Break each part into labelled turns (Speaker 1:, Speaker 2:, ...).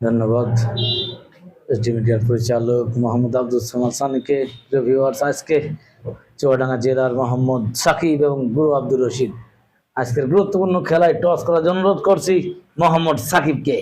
Speaker 1: ধন্যবাদ। এসডি মিডিয়ার পরিচালক মোহাম্মদ আব্দুল সামাদ সানিকে রিভিউয়ার্স আজকে চুয়াডাঙ্গা জেলার মোহাম্মদ সাকিব এবং গুরু আব্দুর রশিদ। আজকের গুরুত্বপূর্ণ খেলায় টস করার জন্য অনুরোধ করছি মোহাম্মদ সাকিবকে।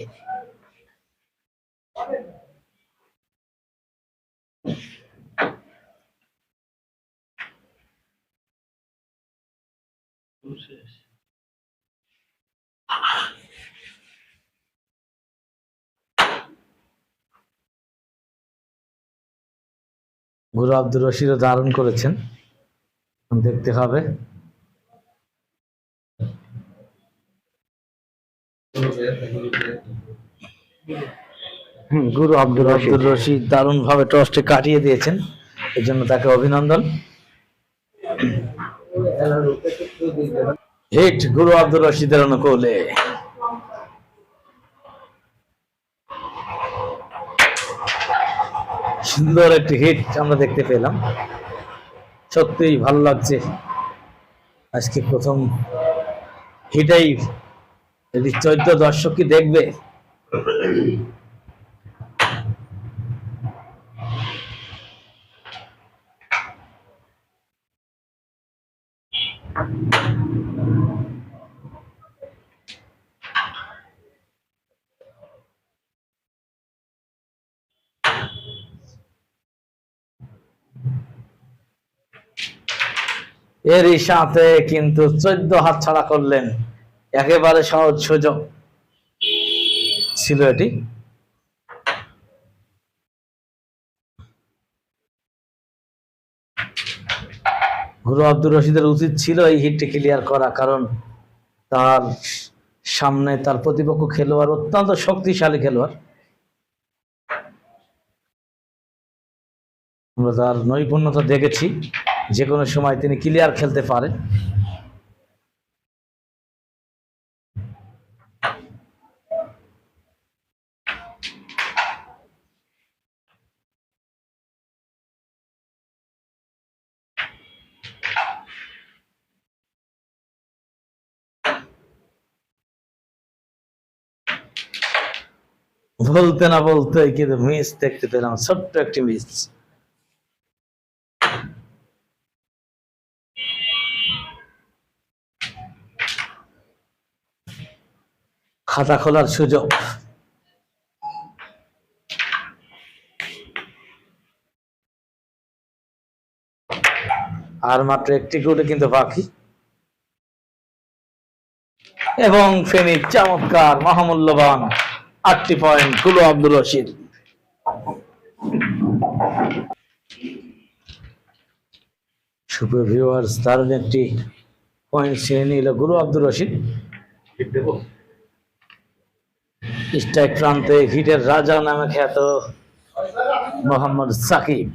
Speaker 1: গুরু আব্দুর রশিদও দারুণ করেছেন। দেখতে হবে। গুরু আব্দুর আব্দুর রশিদ দারুণ ভাবে টসটি কাটিয়ে দিয়েছেন। এর জন্য তাকে অভিনন্দন। হিট গুরু আব্দুর রশিদের অনুকূলে। সুন্দর একটি হিট আমরা দেখতে পেলাম। সত্যিই ভালো লাগছে। আজকে প্রথম হিটাই যদি দর্শক কি দেখবে এরই সাথে কিন্তু চোদ্দ হাত ছাড়া করলেন। একেবারে সহজ সুযোগ। ছিল এটি। গুরু আব্দুর রশিদের উচিত ছিল এই হিটটি ক্লিয়ার করা, কারণ তার সামনে তার প্রতিপক্ষ খেলোয়াড়, অত্যন্ত শক্তিশালী খেলোয়াড়। আমরা তার নৈপুণ্যতা দেখেছি। যে কোনো সময় তিনি ক্লিয়ার খেলতে পারেন। বলতে না বলতে কিন্তু মিস দেখতে পেলাম, ছোট্ট একটি মিস খাতা খোলার সুযোগ। আর মাত্র একটি কোটে কিন্তু বাকি। এবং ফেনী চমৎকার, মহামূল্যবান আটটি পয়েন্টগুলো আব্দুল রশিদ। সুপ্রিয় ভিউয়ার্স দারুণ একটি পয়েন্ট ছিনে নিল গুরু আব্দুর রশিদ। স্ট্রাইক প্রান্তে হিটের রাজা নামে খ্যাত মোহাম্মদ সাকিব।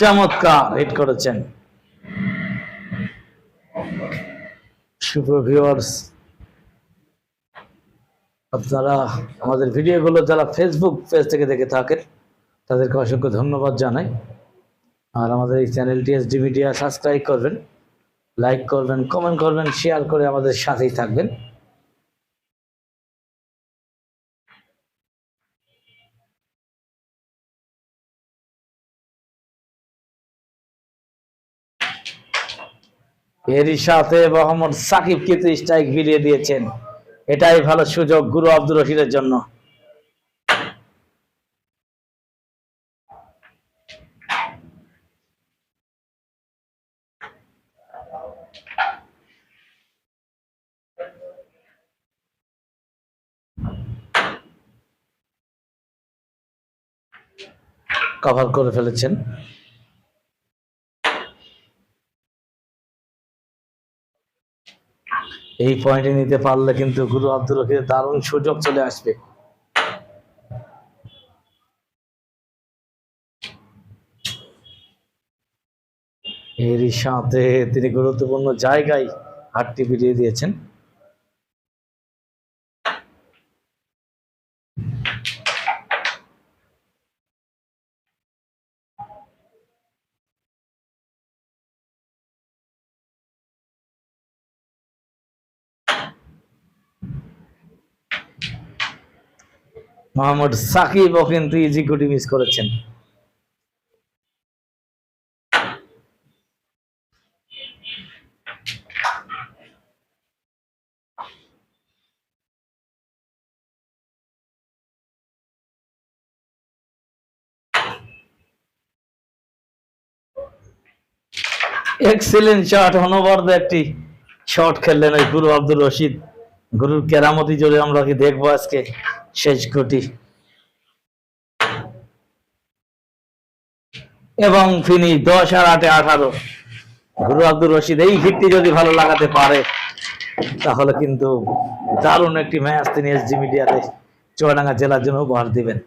Speaker 1: চমৎকার হিট করেছেন। আপনারা আমাদের ভিডিওগুলো যারা ফেসবুক পেজ থেকে দেখে থাকেন, তাদেরকে অসংখ্য ধন্যবাদ জানাই। আর আমাদের এই চ্যানেলটি এসডি মিডিয়া সাবস্ক্রাইব করবেন লাইক করবেন কমেন্ট করবেন শেয়ার করে আমাদের সাথেই থাকবেন। এরই মোহাম্মদ স্ট্রাইক দিয়েছেন। এটাই ভালো সুযোগ গুরু আব্দুর রশিদের জন্য। কভার করে ফেলেছেন। এই পয়েন্টে নিতে পারলে কিন্তু গুরু আব্দুল রশিদের দারুণ সুযোগ চলে আসবে। এরই সাথে তিনি গুরুত্বপূর্ণ জায়গায় হাতটি ফিরিয়ে দিয়েছেন। মোহাম্মদ সাকিবও কিন্তু ইজি গুটি মিস করেছেন। এক্সিলেন্ট শট একটি শট খেললেন ওই গুরু আব্দুল রশিদ। গুরুর কেরামতি জোরে আমরা কি দেখব আজকে? শেষ গুটি এবং ফিনি দশ আর আটে আঠারো। গুরু আব্দুল রশিদ, এই হিটটি যদি ভালো লাগাতে পারে, তাহলে কিন্তু দারুণ একটি ম্যাচ তিনি এসজি মিডিয়াতে চুয়াডাঙ্গা জেলার জন্য উপহার দিবেন।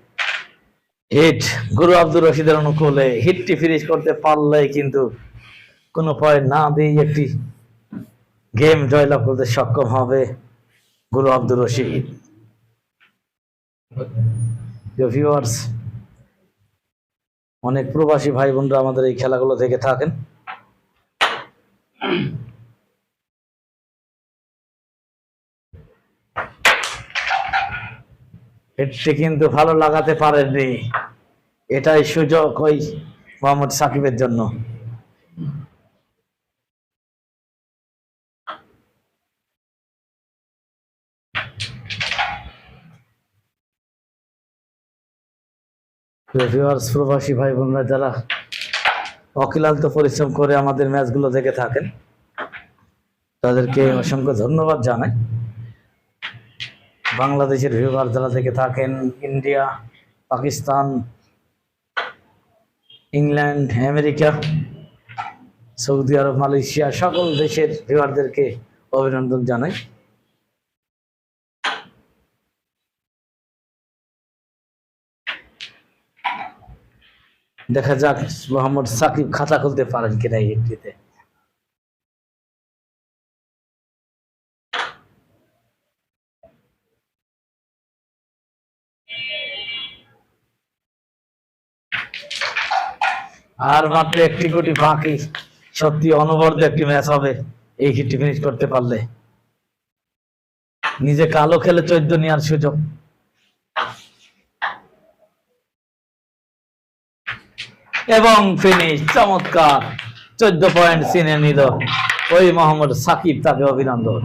Speaker 1: হিট, গুরু আব্দুর রশিদের অনুকূলে হিটটি ফিনিশ করতে পারলে কিন্তু কোনো পয়েন্ট না দিয়ে একটি গেম জয়লাভ করতে সক্ষম হবে গুরু আব্দুর রশিদ। ভিউয়ার্স অনেক প্রবাসী ভাই বোনরা আমাদের এই খেলাগুলো দেখে থাকেন। এটি কিন্তু ভালো লাগাতে পারেননি। এটাই সুযোগ ওই মোহাম্মদ সাকিবের জন্য। ভিউয়ার্স প্রবাসী ভাই বোনরা, যারা অকিলান্ত পরিশ্রম করে আমাদের ম্যাচগুলো দেখে থাকেন, তাদেরকে অসংখ্য ধন্যবাদ জানাই। বাংলাদেশের ভিউয়ার যারা দেখে থাকেন, India, Pakistan, England, America, Saudi Arab, Malaysia, সকল দেশের ভিউয়ারদেরকে অভিনন্দন জানাই। দেখা যাক মোহাম্মদ সাকিব খাতা খুলতে পারেন কিনা এই আর মাত্র একটি কোটি বাকি। সত্যি অনবরত একটি ম্যাচ হবে। এই হিটটি ফিনিশ করতে পারলে। নিজে কালো খেলে চোদ্দ নেওয়ার সুযোগ। এবং ফিনিশ চমৎকার চোদ্দ পয়েন্ট চিনে নিল ওই মোহাম্মদ সাকিব তাকে অভিনন্দন।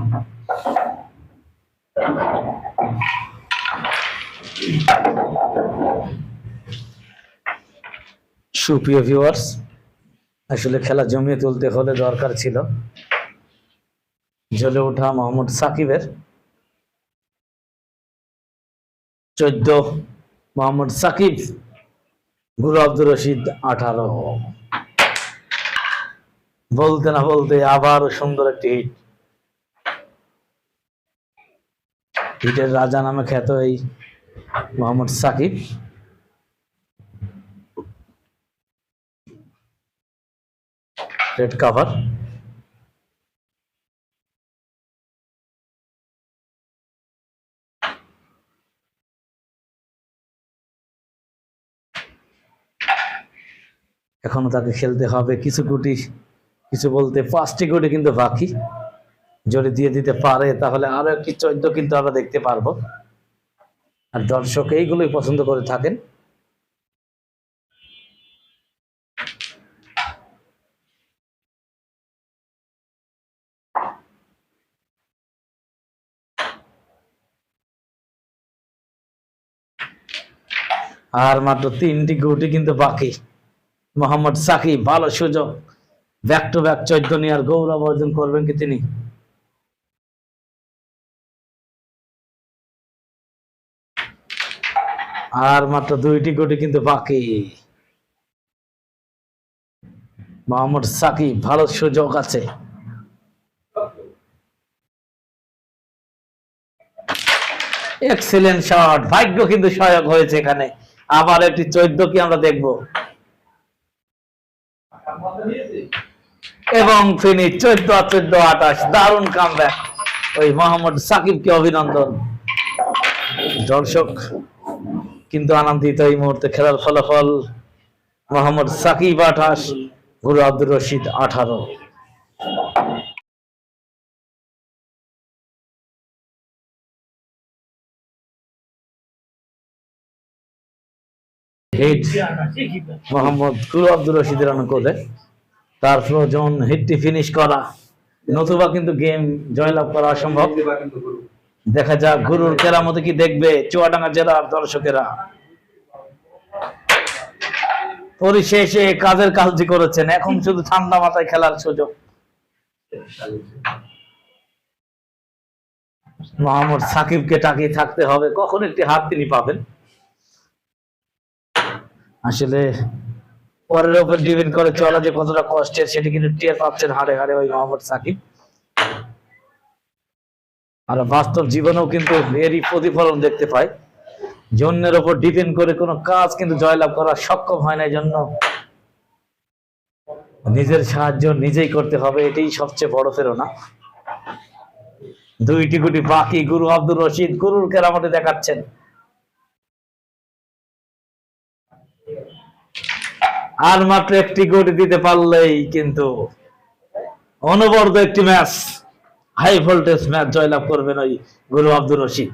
Speaker 1: সুপ্রিয় ভিউয়ার্স আসলে খেলা জমিয়ে তুলতে হলে দরকার ছিল। জ্বলে ওঠা মোহাম্মদ সাকিবের। চোদ্দ মোহাম্মদ সাকিব গুরু আব্দুর রশিদ আঠারো। বলতে না বলতে আবার সুন্দর একটি হিট হিটের রাজা নামে খ্যাত এই মোহাম্মদ সাকিব। রেড কাভার এখনও তাকে খেলতে হবে। কিছু গুটি, কিছু বলতে পাঁচটি গুটি কিন্তু বাকি। যদি দিয়ে দিতে পারে, তাহলে আরও একটি চোদ্দ কিন্তু আমরা দেখতে পারব। আর দর্শক এইগুলোই পছন্দ করে থাকেন। আর মাত্র তিনটি গুটি কিন্তু বাকি। মোহাম্মদ সাকিব ভালো সুযোগ। ব্যাক টু ব্যাক চোদ্দ নেওয়ার গৌরব অর্জন করবেন কি তিনি? আর মাত্র দুইটি গুটি কিন্তু বাকি। মোহাম্মদ সাকিব ভালো সুযোগ আছে। এক্সিলেন্ট শট ভাগ্য কিন্তু সহায়ক হয়েছে এখানে। আবার একটি চোদ্দ কি আমরা দেখব। এবং ফিনি চোদ্দ চোদ্দ, আঠাশ, দারুণ কামব্যাক ওই মোহাম্মদ সাকিবকে অভিনন্দন। দর্শক, কিন্তু আনন্দিত এই মুহূর্তে খেলার ফলাফল মোহাম্মদ সাকিব আঠাশ, গুরু আব্দুর রশিদ আঠারো। হিট মোহাম্মদ কুল আব্দুর রশিদের অনুকূলে তার প্রয়োজন হিটটি ফিনিশ করা, নতুবা কিন্তু গেম জয়লাভ করা অসম্ভব দেখা যাক গুরুর কেরামতে কি দেখবে চুয়াডাঙ্গা জেলার দর্শকেরা। পরিশেষে কাজের কাজটি করেছেন? এখন শুধু ঠান্ডা মাথায় খেলার সুযোগ। মোহাম্মদ সাকিবকে টাকিয়ে থাকতে হবে। কখন একটি হাত তিনি পাবেন? আসলে পরের উপর ডিপেন্ড করে চলা যে কতটা কষ্টের সেটি কিন্তু টের পাচ্ছেন হারে হারে ওই মোহাম্মদ সাকিব। আর বাস্তব জীবনেও কিন্তু এরই প্রতিফলন দেখতে পাই। জন্যের উপর ডিপেন্ড করে কোনো কাজ কিন্তু জয়লাভ করা সক্ষম হয় না জন্য নিজের সাহায্য নিজেই করতে হবে, এটাই সবচেয়ে বড় প্রেরণা। দুইটি গুটি বাকি গুরু আব্দুর রশিদ গুরুর কেরামতে দেখাচ্ছেন। আর মাত্র একটি গুটি দিতে পারলেই কিন্তু অনবরত একটি ম্যাচ হাই ভোল্টেজ ম্যাচ জয়লাভ করবেন ওই গুরু আব্দুর রশিদ।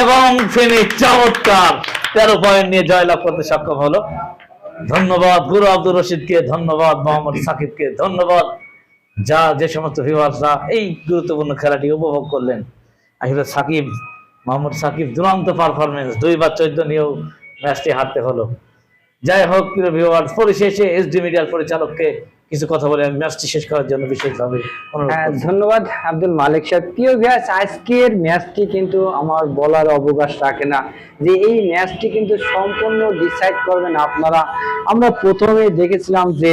Speaker 1: এবং ফিনিশ চমৎকার তেরো পয়েন্ট নিয়ে জয়লাভ করতে সক্ষম হলো। ধন্যবাদ গুরু আব্দুর রশিদকে, ধন্যবাদ মোহাম্মদ সাকিবকে, ধন্যবাদ যা যে সমস্ত ভিউয়ার্সরা এই গুরুত্বপূর্ণ খেলাটি উপভোগ করলেন আসলে সাকিব মোহাম্মদ সাকিব দুরন্ত পারফরমেন্স দুইবার চোদ্দ নিয়েও ম্যাচটি হারতে হলো। যাই হোক প্রিয় ভিউয়ার্স পরিশেষে এসডি মিডিয়ার পরিচালককে কিছু কথা বলে আমি ম্যাচটি শেষ করার জন্য বিশেষভাবে
Speaker 2: হ্যাঁ। ধন্যবাদ আব্দুল মালিক সাহেব। প্রিয় ব্যাস আজকের ম্যাচটি কিন্তু আমার বলার অবকাশ রাখে না যে এই ম্যাচটি কিন্তু সম্পূর্ণ ডিসাইড করবেন আপনারা। আমরা প্রথমে দেখেছিলাম যে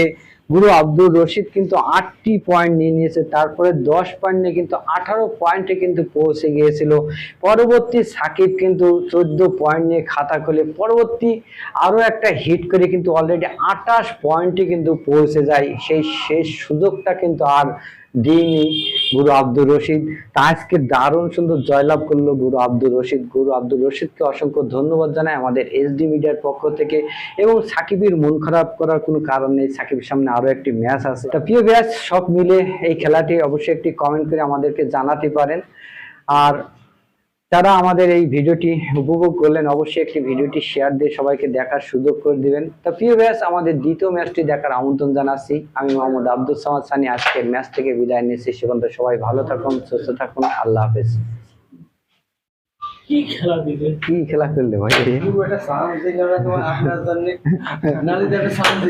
Speaker 2: গুরু আব্দুল রশিদ কিন্তু আটটি পয়েন্ট নিয়ে নিয়েছে, তারপরে দশ পয়েন্ট নিয়ে কিন্তু আঠারো পয়েন্টে কিন্তু পৌঁছে গিয়েছিল। পরবর্তী সাকিব কিন্তু চোদ্দ পয়েন্ট নিয়ে খাতা খুলে, পরবর্তী আরও একটা হিট করে কিন্তু অলরেডি আটাশ পয়েন্টে কিন্তু পৌঁছে যায়। সেই শেষ সুযোগটা কিন্তু আর দিইনি গুরু আব্দুর রশিদ। তা আজকে দারুণ সুন্দর জয়লাভ করল গুরু আব্দুর রশিদ। গুরু আব্দুর রশিদকে অসংখ্য ধন্যবাদ জানাই আমাদের এসডি মিডিয়ার পক্ষ থেকে এবং সাকিবের মন খারাপ করার কোনো কারণ নেই। সাকিবের সামনে আরও একটি ম্যাচ আছে। তা প্রিয় ম্যাচ সব মিলে এই খেলাটি অবশ্যই একটি কমেন্ট করে আমাদেরকে জানাতে পারেন। আর যারা আমাদের এই ভিডিওটি উপভোগ করলেন অবশ্যই একটি ভিডিওটি শেয়ার দিয়ে সবাইকে দেখার সুযোগ করে দিবেন। তা প্রিয় ব্যাস আমাদের দ্বিতীয় ম্যাচটি দেখার আমন্ত্রণ জানাচ্ছি। আমি মোহাম্মদ আব্দুল সামাদ সানি আজকের ম্যাচ থেকে বিদায় নিচ্ছি। সেখান সবাই ভালো থাকুন সুস্থ থাকুন আল্লাহ হাফেজ।
Speaker 3: কি খেলা দিবে?
Speaker 2: কি খেলা করলে ভাই?
Speaker 4: একটা সাউন্ড তোমার আপনার জন্য। নালে একটা সাউন্ড